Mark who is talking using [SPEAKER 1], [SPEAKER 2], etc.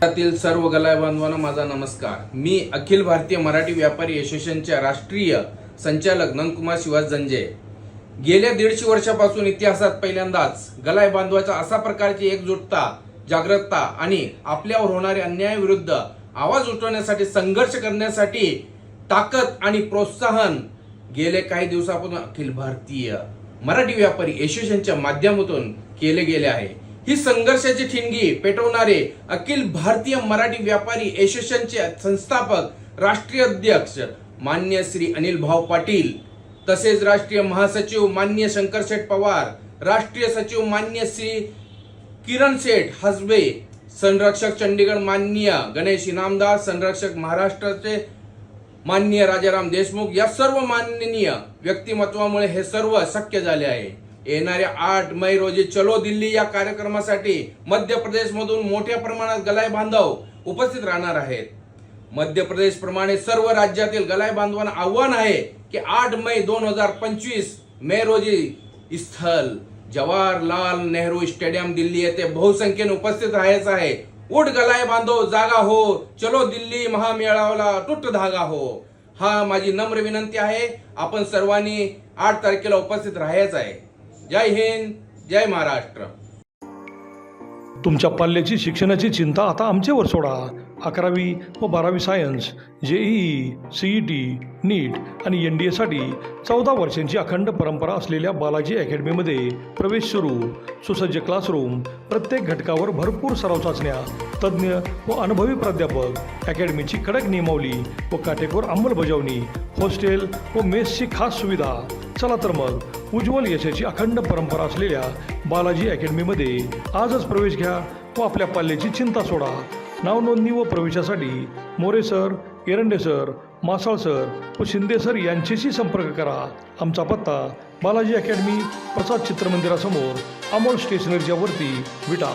[SPEAKER 1] त्यातील सर्व गलाय बांधवांना माझा नमस्कार. मी अखिल भारतीय मराठी व्यापारी असोसिएशनच्या राष्ट्रीय संचालक नंदकुमार शिवास जंजे. गेल्या दीडशे वर्षापासून इतिहासात पहिल्यांदाच गलाय बांधवाचा असा प्रकारची एकजुटता जागृतता आणि आपल्यावर होणाऱ्या अन्यायाविरुद्ध आवाज उठवण्यासाठी संघर्ष करण्यासाठी ताकद आणि प्रोत्साहन गेले काही दिवसापासून अखिल भारतीय मराठी व्यापारी असोसिएशनच्या माध्यमातून केले गेले आहे. ही संघर्षाची ठिणगी पेटवणारे अखिल भारतीय मराठी व्यापारी असोसिएशनचे संस्थापक राष्ट्रीय अध्यक्ष मान्य श्री अनिल भाऊ पाटील तसेच राष्ट्रीय महासचिव मान्य शंकर शेठ पवार राष्ट्रीय सचिव मान्य श्री किरण शेठ हसबे संरक्षक चंडीगड मान्य गणेश इनामदार संरक्षक महाराष्ट्राचे माननीय राजाराम देशमुख या सर्व माननीय व्यक्तिमत्वामुळे हे सर्व शक्य झाले आहे. येणाऱ्या आठ मै रोजी चलो दिल्ली या कार्यक्रमासाठी मध्य प्रदेश मधून मोठ्या प्रमाणात गलाय बांधव उपस्थित राहणार आहेत. मध्य प्रदेश प्रमाणे सर्व राज्यातील गलाय बांधवांना आव्हान आहे की आठ मे दोन हजार पंचवीस मे रोजी स्थल जवाहरलाल नेहरू स्टेडियम दिल्ली येथे बहुसंख्येने उपस्थित राहायचं आहे. उठ गलाय बांधव जागा हो. चलो दिल्ली महामेळावला तुट धागा हो. हा माझी नम्र विनंती आहे. आपण सर्वांनी आठ तारखेला उपस्थित राहायचं आहे. जय हिंद जय महाराष्ट्र.
[SPEAKER 2] तुमच्या पाल्याची शिक्षणाची चिंता आता आमच्यावर सोडा. अकरावी व बारावी science JEE CET NEET आणि एन डी एसाठी चौदा वर्षांची अखंड परंपरा असलेल्या बालाजी अकॅडमीमध्ये प्रवेश सुरू. सुसज्ज क्लासरूम प्रत्येक घटकावर भरपूर सराव चाचण्या तज्ज्ञ व अनुभवी प्राध्यापक अकॅडमीची कडक नियमावली व काटेकोर अंमलबजावणी हॉस्टेल व मेसची खास सुविधा. चला तर मग उज्ज्वल यशाची अखंड परंपरा असलेल्या बालाजी अकॅडमीमध्ये आजच प्रवेश घ्या व आपल्या पाल्याची चिंता सोडा. नावनोंदणी व प्रवेशासाठी More sir Erande sir Masal sir व शिंदे सर यांच्याशी संपर्क करा. आमचा पत्ता बालाजी अकॅडमी प्रसाद चित्रमंदिरासमोर अमोल स्टेशनरीच्या वरती विटा.